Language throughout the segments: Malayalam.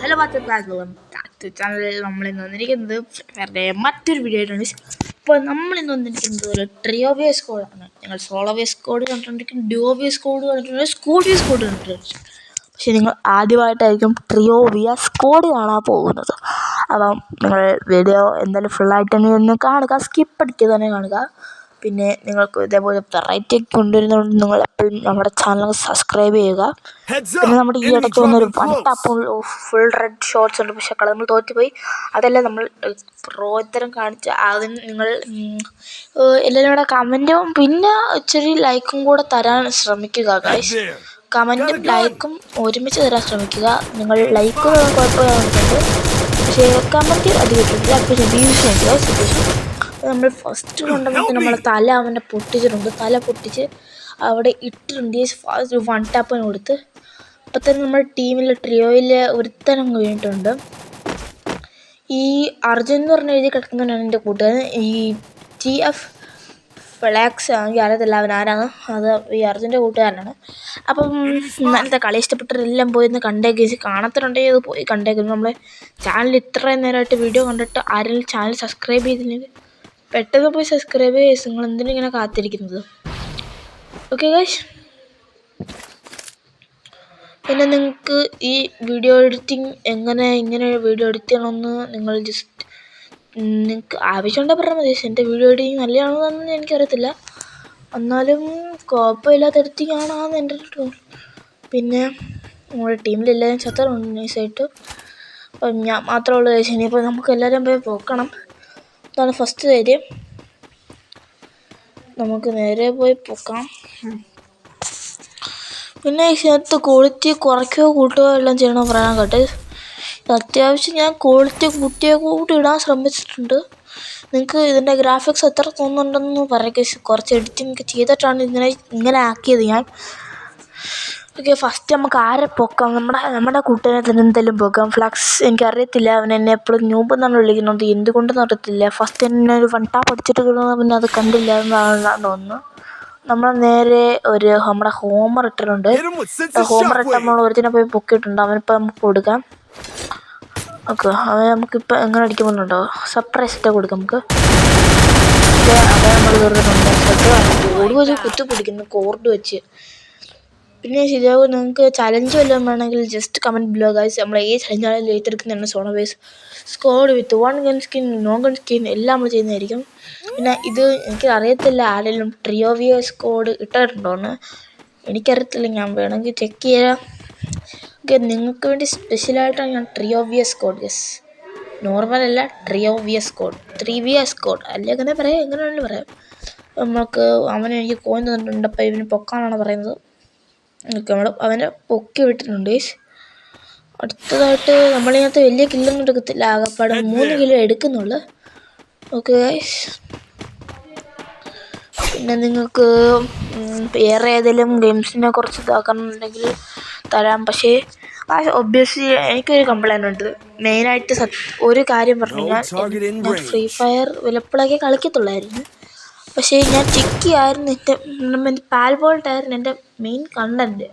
ഹലോ വാട്സപ്പ് ചാനലിൽ നമ്മൾ ഇന്ന് വന്നിരിക്കുന്നത്. വേറെ മറ്റൊരു വീഡിയോ ആയിട്ടാണ് ഇപ്പോൾ നമ്മൾ ഇന്ന് വന്നിരിക്കുന്നത് ഒരു ട്രിയോവിയസ് സ്കോഡാണ് നിങ്ങൾ സോളോവിയസ് കോഡ് കണ്ടിട്ടുണ്ടെങ്കിൽ duo vs squad squad squad vs squad കണ്ടിട്ടുണ്ട്. പക്ഷേ നിങ്ങൾ ആദ്യമായിട്ടായിരിക്കും ട്രിയോവിയ സ്കോഡ് കാണാൻ പോകുന്നത്. അപ്പം നിങ്ങൾ വീഡിയോ എന്തായാലും ഫുള്ളായിട്ട് തന്നെ ഒന്ന് കാണുക. സ്കിപ്പ് അടിക്കുക തന്നെ കാണുക. പിന്നെ നിങ്ങൾക്ക് ഇതേപോലെ വെറൈറ്റി ഒക്കെ കൊണ്ടുവരുന്നതുകൊണ്ട് നിങ്ങൾ എപ്പോഴും നമ്മുടെ ചാനൽ സബ്സ്ക്രൈബ് ചെയ്യുക. പിന്നെ നമ്മുടെ ഈ ഇടയ്ക്ക് വന്നൊരു full one! Tap full red shorts ഉണ്ട്. പക്ഷെ കളർ നമ്മൾ തോറ്റുപോയി. അതെല്ലാം നമ്മൾ പ്രോത്തരം കാണിച്ച് അതിന് നിങ്ങൾ എല്ലാവരും കൂടെ കമന്റും പിന്നെ ഇച്ചിരി ലൈക്കും കൂടെ തരാൻ ശ്രമിക്കുക ഗൈസ് കമന്റും ലൈക്കും ഒരുമിച്ച് തരാൻ ശ്രമിക്കുക. നിങ്ങൾ ലൈക്ക് കുഴപ്പമില്ല പക്ഷേ കമന്റ് അധികം ഇട്ടിട്ടില്ല. അപ്പോൾ വ്യൂസ് നമ്മൾ ഫസ്റ്റ് കൊണ്ടുവന്നിട്ട് നമ്മളെ തല അവനെ പൊട്ടിച്ചിട്ടുണ്ട്. തല പൊട്ടിച്ച് അവിടെ ഇട്ടിട്ടുണ്ട്. ഫസ്റ്റ് വൺ ടാപ്പിന് കൊടുത്ത്. അപ്പം തന്നെ നമ്മുടെ ടീമിലെ ട്രിയോയിൽ ഒരുത്തനം കഴിഞ്ഞിട്ടുണ്ട് ഈ അർജുൻ എന്ന് പറഞ്ഞ എഴുതി കിടക്കുന്നവനാണ് എന്റെ കൂട്ടുകാരൻ. ഈ ടി എഫ് ഫ്ലാക്സ് ആണെങ്കിൽ അറിയത്തില്ല അവൻ ആരാണ്. അത് ഈ അർജുന്റെ കൂട്ടുകാരനാണ്. അപ്പം ഇന്നലത്തെ കളി ഇഷ്ടപ്പെട്ടവരെല്ലാം പോയി ഒന്ന് കണ്ടേക്ക്. കാണത്തിലുണ്ടെങ്കിൽ അത് പോയി കണ്ടേക്കുന്നു നമ്മളെ ചാനൽ ഇത്രയും നേരമായിട്ട് വീഡിയോ കണ്ടിട്ട് ആരെങ്കിലും ചാനൽ സബ്സ്ക്രൈബ് ചെയ്തില്ലെങ്കിൽ പെട്ടെന്ന് പോയി സബ്സ്ക്രൈബ് ചെയ്ത് നിങ്ങൾ എന്തിനാ ഇങ്ങനെ കാത്തിരിക്കുന്നത്? ഓക്കെ ഗൈസ് പിന്നെ നിങ്ങൾക്ക് ഈ വീഡിയോ എഡിറ്റിംഗ് എങ്ങനെ ഇങ്ങനെ വീഡിയോ എഡിറ്റ് ചെയ്യണമെന്ന് നിങ്ങൾ ജസ്റ്റ് നിങ്ങൾക്ക് ആവശ്യമുണ്ടെങ്കിൽ പറഞ്ഞാൽ മതി. എന്റെ വീഡിയോ എഡിറ്റിംഗ് നല്ലതാണെന്നൊന്നും എനിക്കറിയത്തില്ല. എന്നാലും കുഴപ്പമില്ലാത്ത എഡിറ്റിംഗ് ആണെന്ന് എന്റെ പിന്നെ നമ്മുടെ ടീമിലെല്ലാവരും ചത്തറുണ്ട് നൈസായിട്ട് അപ്പം ഞാൻ മാത്രമേ ഉള്ളൂ ചേച്ചി ഇനിയിപ്പോൾ നമുക്ക് എല്ലാവരും പോയി പൊക്കണം. ഇതാണ് ഫസ്റ്റ് കാര്യം നമുക്ക് നേരെ പോയി പൊക്കാം. പിന്നെ ഇതിനകത്ത് ക്വാളിറ്റി കുറയ്ക്കുകയോ കൂട്ടുകയോ എല്ലാം ചെയ്യണം പറയാൻ കേട്ടെ. അത്യാവശ്യം ഞാൻ ക്വാളിറ്റി കൂട്ടിയോ കൂടി ഇടാൻ ശ്രമിച്ചിട്ടുണ്ട്. നിങ്ങൾക്ക് ഇതിന്റെ ഗ്രാഫിക്സ് എത്ര തോന്നുന്നുണ്ടെന്ന് പറയുക കുറച്ച് എഡിറ്റിംഗ് ചെയ്തിട്ടാണ് ഇങ്ങനെ ഇങ്ങനെ ആക്കിയത് ഞാൻ. ഓക്കെ ഫസ്റ്റ് നമുക്ക് ആരെ പൊക്കാം? നമ്മുടെ നമ്മുടെ കൂട്ടുകാരെ തന്നെ എന്തെങ്കിലും പൊക്കാം? ഫ്ലക്സ് എനിക്കറിയത്തില്ല. അവൻ എന്നെ എപ്പോഴും ന്യൂബ് എന്നാണ് വിളിക്കുന്നത്. എന്തുകൊണ്ടെന്ന് അറിയത്തില്ല. ഫസ്റ്റ് എന്നെ ഒരു വൺ ടാപ്പ് അടിച്ചിട്ട് പിന്നെ അത് കണ്ടില്ല എന്നാണ് തോന്നുന്നു. നമ്മൾ നേരെ ഒരു നമ്മുടെ ഹോമർ ഇട്ടിട്ടുണ്ട് ഹോമർ ഇട്ട്! നമ്മൾ ഒരുത്തിനെ പോയി പൊക്കിയിട്ടുണ്ട്. അവനിപ്പോൾ നമുക്ക് കൊടുക്കാം. ഓക്കെ അവൻ നമുക്കിപ്പോൾ എങ്ങനെ അടിക്കുമെന്നുണ്ടോ? സർപ്രൈസ് ഇട്ട് കൊടുക്കാം നമുക്ക്. അവൻ നമ്മൾ കയറുന്നുണ്ട് ഓടി വെച്ച് കുത്തി പിടിക്കുന്നു. കോർഡ് വെച്ച്. പിന്നെ ശരിയാവും? നിങ്ങൾക്ക് ചലഞ്ച് വല്ലതും വേണമെങ്കിൽ ജസ്റ്റ് കമന്റ് ബിലോ ഗൈസ് നമ്മൾ ഏത് ചലഞ്ചാണെങ്കിലും ഏറ്റെടുക്കുന്നതാണ് സോണ squad with one gun skin no gun skin എല്ലാം നമ്മൾ ചെയ്യുന്നതായിരിക്കും. പിന്നെ ഇത് എനിക്ക് അറിയത്തില്ല ആരെങ്കിലും ട്രിയോവിയ സ്കോഡ് ഇട്ടിട്ടുണ്ടോയെന്ന് എനിക്കറിയത്തില്ല ഞാൻ വേണമെങ്കിൽ ചെക്ക് ചെയ്യാം. ഓക്കെ നിങ്ങൾക്ക് വേണ്ടി സ്പെഷ്യലായിട്ടാണ് ഞാൻ ട്രിയോവിയ സ്കോഡ് യെസ് നോർമൽ അല്ല trio vs squad three V S squad അല്ലെ അങ്ങനെ പറയാം എങ്ങനെ വേണമെങ്കിലും പറയാം. നമുക്ക് അവൻ എനിക്ക് കോയിൻ തന്നിട്ടുണ്ട് അപ്പോൾ ഇവന് പൊക്കാനാണ് പറയുന്നത്. നമ്മൾ അവനെ പൊക്കി വിട്ടിട്ടുണ്ട്. അടുത്തതായിട്ട് നമ്മളിതിനകത്ത് വലിയ കില്ലൊന്നും എടുക്കത്തില്ല. ആകപ്പാട് മൂന്ന് കിലോ എടുക്കുന്നുള്ളു. ഓക്കെ ഗൈസ് പിന്നെ നിങ്ങൾക്ക് വേറെ ഏതെങ്കിലും ഗെയിംസിനെ കുറിച്ച് ഇതാക്കണമെന്നുണ്ടെങ്കിൽ തരാം. പക്ഷേ ഒബ്വിയസ്ലി എനിക്കൊരു കംപ്ലൈന്റ് ഉണ്ട്. മെയിനായിട്ട് ഒരു കാര്യം പറഞ്ഞു. കഴിഞ്ഞാൽ. ഫ്രീ ഫയർ വിലപ്പോഴൊക്കെ കളിക്കത്തുള്ളായിരുന്നു. പക്ഷേ ഞാൻ ടിക്കി ആയിരുന്നു എന്റെ പാൽ ബോൾട്ടായിരുന്നു എന്റെ main content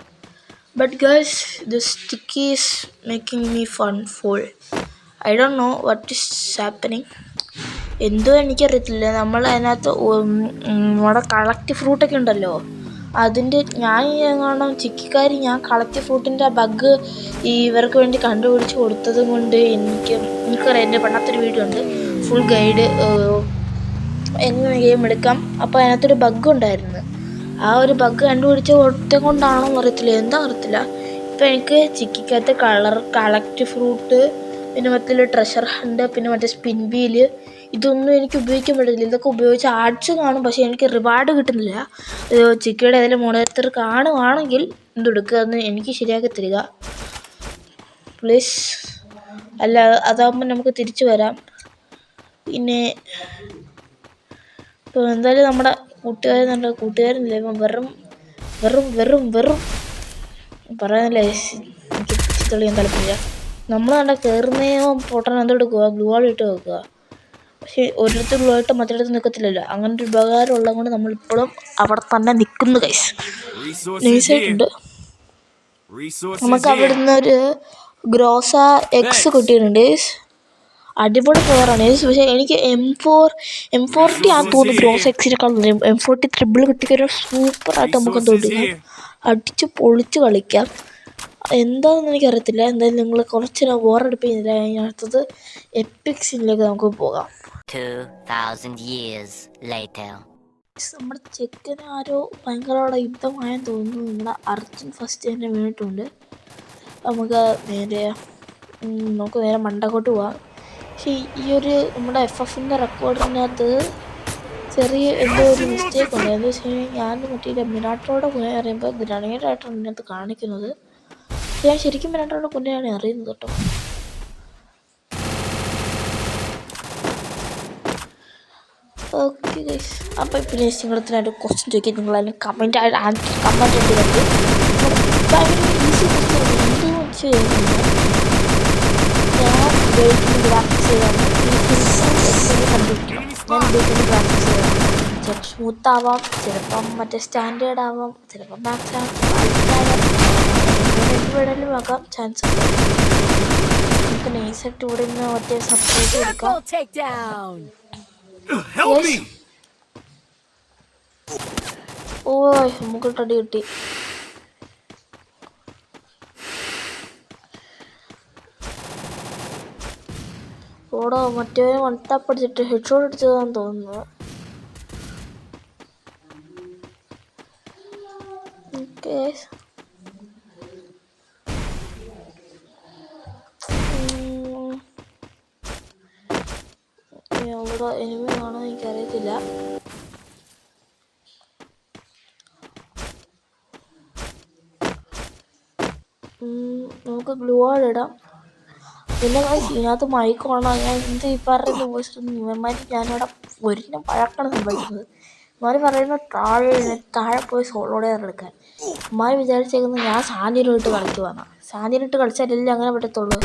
but girls this tikki is making me fun full I don't know what is happening എന്തോ എനിക്കറിയത്തില്ല. നമ്മൾ അതിനകത്ത് നമ്മുടെ കളക്റ്റ് ഫ്രൂട്ടൊക്കെ ഉണ്ടല്ലോ. അതിന്റെ ഞാൻ കാണാം ചിക്കിക്കാർ ഞാൻ കളക്റ്റ് ഫ്രൂട്ടിന്റെ ബഗ് ഈ ഇവർക്ക് വേണ്ടി കണ്ടുപിടിച്ച് കൊടുത്തത് കൊണ്ട് എനിക്ക് എനിക്കറിയാം എന്റെ പണ്ടത്തൊരു വീഡിയോ ഉണ്ട്. ഫുൾ ഗൈഡ് എങ്ങനെ ഗെയിം എടുക്കാം? അപ്പോൾ അതിനകത്തൊരു ബഗ് ഉണ്ടായിരുന്നു. ആ ഒരു ബഗ് കണ്ടുപിടിച്ച ഒറ്റ കൊണ്ടാണോ അറിയത്തില്ല എന്താ അറിയത്തില്ല. ഇപ്പം എനിക്ക് ചിക്കിക്കകത്ത് കളർ കളക്റ്റ് ഫ്രൂട്ട് പിന്നെ മറ്റുള്ള ട്രഷർ ഹണ്ട് പിന്നെ മറ്റേ സ്പിൻ വീൽ ഇതൊന്നും എനിക്ക് ഉപയോഗിക്കാൻ പറ്റില്ല ഇതൊക്കെ ഉപയോഗിച്ച് ആർട്സ് കാണും. പക്ഷേ എനിക്ക് റിവാർഡ് കിട്ടുന്നില്ല. ചിക്കിയുടെ ഏതെങ്കിലും മോണേറ്റർ കാണുവാണെങ്കിൽ എന്തെടുക്കുക എന്ന് എനിക്ക് ശരിയാക്കി തരിക പ്ലീസ് അല്ല അതാകുമ്പോൾ നമുക്ക് തിരിച്ചു വരാം. പിന്നെ ഇപ്പോൾ എന്തായാലും നമ്മുടെ കൂട്ടുകാരൻ നമ്മുടെ കൂട്ടുകാരില്ല? ഇപ്പം വെറും വെറും വെറും വെറും. പറയാനല്ലേ തെളിയാൻ താല്പര്യമില്ല നമ്മൾ കണ്ട കയറുന്നയോ പൊട്ടൻ എന്തോ എടുക്കുക ഗ്ലൂ ആൾ ഇട്ട് വെക്കുക പക്ഷേ ഒരിടത്ത് ഗ്ലൂ ആയിട്ട് മറ്റൊരിടത്ത് നിൽക്കത്തില്ലല്ലോ അങ്ങനെ ഒരു ഉപകാരം ഉള്ളത് കൊണ്ട് നമ്മളിപ്പോഴും അവിടെ തന്നെ നിൽക്കുന്നു കൈസ്. നൈസായിട്ടുണ്ട് നമുക്ക് അവിടുന്ന് ഒരു ഗ്രോസ എക്സ് കിട്ടിയിട്ടുണ്ട് അടിപൊളി പവറാണ് പക്ഷേ എനിക്ക് എം ഫോർ എം ഫോർട്ടി ആ തോന്നുന്നു ഗ്രോസ് എക്സിനെക്കാൾ എം ഫോർട്ടി ട്രിപ്പിൾ കിട്ടിക്കഴിഞ്ഞാൽ സൂപ്പറായിട്ട് നമുക്ക് തോന്നി. അടിച്ച് പൊളിച്ച് കളിക്കാം. എന്താണെന്ന് എനിക്കറിയത്തില്ല. എന്തായാലും നിങ്ങൾ കുറച്ച് നേരം ബോറടിപ്പിക്കുന്നില്ല അതിനടുത്തത് അടുത്തത് സീനിലേക്ക് നമുക്ക് പോകാം. 2,000 years later. നമ്മുടെ ചെക്കന് ആരോ ഭയങ്കരമായ യുദ്ധമായെന്ന് തോന്നുന്നു. നമ്മുടെ അർജുൻ ഫസ്റ്റ് തന്നെ വീണിട്ടുണ്ട് നമുക്ക് നേരെ നമുക്ക് നേരെ മണ്ടക്കോട്ട് പോവാം. പക്ഷേ ഈ ഒരു നമ്മുടെ എഫ് എഫിന്റെ റെക്കോർഡിനകത്ത് ചെറിയ എന്തോ ഒരു മിസ്റ്റേക്ക് ഉണ്ട്. എന്ന് വെച്ച് കഴിഞ്ഞാൽ ഞാൻ മറ്റേ മിനാട്ടോടെ പോയി അറിയുമ്പോൾ ഗ്രനേഡായിട്ടാണ് ഇതിനകത്ത് കാണിക്കുന്നത്. ഞാൻ ശരിക്കും മിനാട്ടോടെ കൊണ്ടാണ് അറിയുന്നത് കേട്ടോ. ഓക്കെ ഗൈസ് അപ്പോൾ ഇപ്പോൾ ഞാൻ നിങ്ങളത്തിനായിട്ട് ക്വസ്റ്റ്യൻ ചോദിക്കുക നിങ്ങൾ അതിന് കമന്റ് ആൻസർ കമന്റ് ഇടുന്നുണ്ട് ഭയങ്കര ഈസി ക്വസ്റ്റ്യൻ എന്ത് വെച്ച് കഴിഞ്ഞാൽ ഞാൻ കണ്ടുപിടിക്കണം ഞാൻ ഉപയോഗിക്കുന്ന ഗ്രാഫിക്സ് ചെയ്താണ് ചിലപ്പോൾ സ്മൂത്ത് ആവാം ചിലപ്പം മറ്റേ സ്റ്റാൻഡേർഡ് ആവാം ചിലപ്പം മാക്സ് ആവാം വേണമെങ്കിലും ആകാം ചാൻസ് ഉണ്ട് നമുക്ക് നൈസായിട്ട് ഇവിടെ നിന്ന് മറ്റേ സബ്സ്ക്രൈബ് എടുക്കാം! ഓയ് നമുക്ക് തടി കിട്ടി. ഓടോ മറ്റേ വൺടാപ്പ് അടിച്ചിട്ട് ഹെഡ് ഷോട്ട് അടിച്ചതാന്ന് തോന്നുന്നു അവിടെ എനിമി കാണാൻ എനിക്കറിയത്തില്ല. നമുക്ക് ഗ്ലൂ ആഡ് ഇടാം. പിന്നെ ഞാൻ ഇതിനകത്ത് മൈക്ക് ഓണാണ് ഞാൻ എന്ത് ഈ പറയുന്ന വോയിസ് ഇവന്മാർ ഞാനിവിടെ ഒരിനും പഴക്കാണ് സംഭവിക്കുന്നത്. ഇമാര് പറയുന്ന താഴെ താഴെ പോയി സോളോടെ എടുക്കാൻ. ഇമാര് വിചാരിച്ചേക്കുന്നത് ഞാൻ സാന്യനിട്ട് കളിക്കുവാണ് സാന്യനിട്ട് കളിച്ചാലല്ലേ അങ്ങനെ പറ്റത്തുള്ളൂ.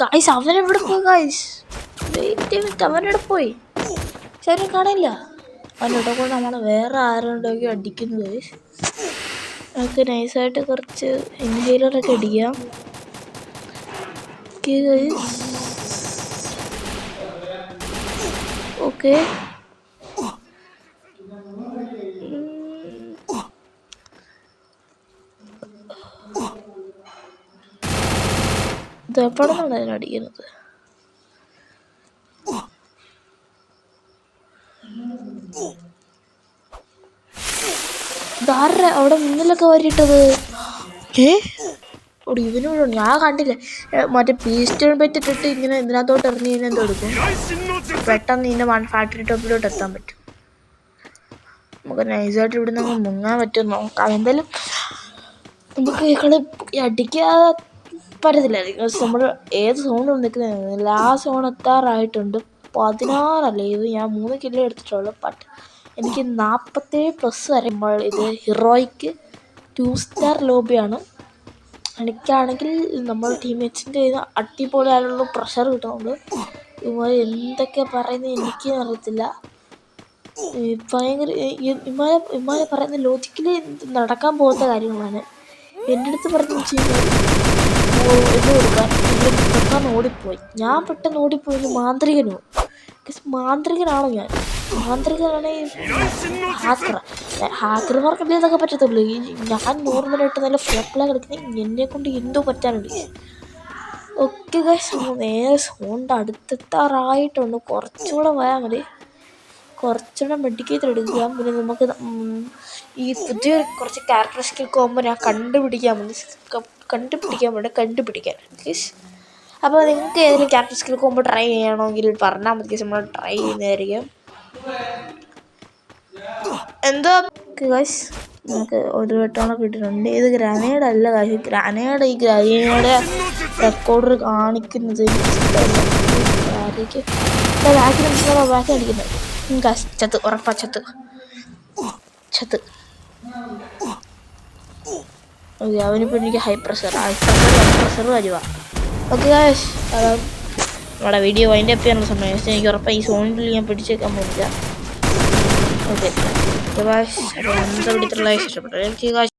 ഗായ്സ് അവനെവിടെ പോയി ഗായ്സ് വെയിറ്റ് ചെയ്തിട്ട് അവനെവിടെ പോയി? ശരി കാണില്ല. അവനോടെ കൂടെ നമ്മൾ വേറെ ആരുണ്ടെങ്കിൽ അടിക്കുന്നു ഗായ്സ് നമുക്ക് നൈസായിട്ട് കുറച്ച് ഇൻഹേലറൊക്കെ അടിക്കാം. ഓക്കെ നിന്നാണ് അതിനടിക്കുന്നത് ഇതാരുടെ അവിടെ മുന്നിലൊക്കെ വരിട്ടത് ഏ? ഓടി ഇവനോട് ഞാൻ കണ്ടില്ല. മറ്റേ പീസ്റ്റൺ പറ്റിട്ടിട്ട് ഇങ്ങനെ ഇതിനകത്തോട്ട് ഇറങ്ങി കഴിഞ്ഞാൽ എന്തോ എടുക്കും? പെട്ടെന്ന് ഇതിന്റെ വൺ ഫാക്ടറി ടോപ്പിലോട്ട് എത്താൻ പറ്റും. നമുക്ക് നൈസായിട്ട് ഇവിടെ നിന്ന് മുങ്ങാൻ പറ്റും നോക്കാം. എന്തായാലും നമുക്ക് കളി അടിക്കാതെ പറ്റത്തില്ല. നമ്മൾ ഏത് സോണിൽ നിൽക്കുന്നത് ലാസ്റ്റ് സോൺ എത്താറായിട്ടുണ്ട്. പതിനാറല്ലേ ഇത്? ഞാൻ മൂന്ന് കിലോ എടുത്തിട്ടുള്ളൂ ബട്ട് എനിക്ക് നാൽപ്പത്തേഴ് പ്ലസ് വരുമ്പോൾ ഇത് ഹീറോയ്ക്ക് ടു സ്റ്റാർ ലോബിയാണ് എനിക്കാണെങ്കിൽ നമ്മൾ ടീംമേറ്റ്സിന്റെ ഇത് നിന്ന് അടിപൊളിയായിട്ടുള്ള പ്രഷർ കിട്ടുന്നുണ്ട് ഇവർ എന്തൊക്കെ പറയുന്നത് എനിക്ക് അറിയത്തില്ല. ഭയങ്കര ഇമാരെ ഇമാരെ പറയുന്ന ലോജിക്കലി നടക്കാൻ പോകുന്ന കാര്യങ്ങളാണ്. എന്റെ അടുത്ത് പറഞ്ഞു ഇത് കൊടുക്കാൻ പെട്ടെന്ന് ഓടിപ്പോയി. ഞാൻ പെട്ടെന്ന് ഓടിപ്പോയി മാന്ത്രികനോ? മാന്ത്രികനാണോ ഞാൻ. ഹാക്കർ. ഹാക്കർമാർക്കല്ലേ ഇതൊക്കെ പറ്റത്തുള്ളൂ. ഞാൻ നോർമലായിട്ട് നല്ല ഫ്ലോപ്പിലാണ് കിടക്കുന്നത് എന്നെ കൊണ്ട് എന്തോ പറ്റാനുണ്ട് ഓക്കെ ഗൈസ് നേരെ സോണിന്റെ അടുത്തെത്താറായിട്ടുണ്ട്. കുറച്ചുകൂടെ പോയാൽ മതി. കുറച്ചുകൂടെ മെഡിക്കേറ്റ് എടുക്കുക പിന്നെ നമുക്ക് ഈ പുതിയ കുറച്ച് ക്യാരക്ടറിസ്റ്റിക് പോകുമ്പോൾ ഞാൻ കണ്ടുപിടിക്കാൻ വേണ്ടി കണ്ടുപിടിക്കാൻ വേണ്ടി കണ്ടുപിടിക്കാൻ. ഗൈസ് അപ്പോൾ നിങ്ങൾക്ക് ഏതെങ്കിലും ക്യാരക്ടറിസ്റ്റിക് പോകുമ്പോൾ ട്രൈ ചെയ്യണമെങ്കിൽ പറഞ്ഞാൽ മതി. നമ്മൾ ട്രൈ ചെയ്യുന്നതായിരിക്കും. എന്താ? ഗൈസ് നമുക്ക് ഒരു വട്ടമാണ് കിട്ടിയിട്ടുണ്ട്. ഇത് ഗ്രാനേഡ് അല്ല കാശ് ഗ്രാനേഡ് ഈ ഗ്രാനേഡ് റെക്കോർഡർ കാണിക്കുന്നത് ബാക്കി അടിക്കുന്നത്. ഗാസ് ചത്ത് ഉറപ്പാ ചത്ത്. ചത്ത്. ഓക്കെ അവനിപ്പോൾ എനിക്ക് high pressure high pressure high pressure വരുവാ. ഓക്കെ നമ്മുടെ വീഡിയോ അതിന്റെ അപ്പ് ചെയ്യാനുള്ള സമയം. എനിക്ക് ഉറപ്പാണ് ഈ സോണിൽ ഞാൻ പിടിച്ചേക്കാൻ പോകുന്നില്ല ഓക്കെ എന്താ പിടിച്ചുള്ള ഇഷ്ടപ്പെട്ടു.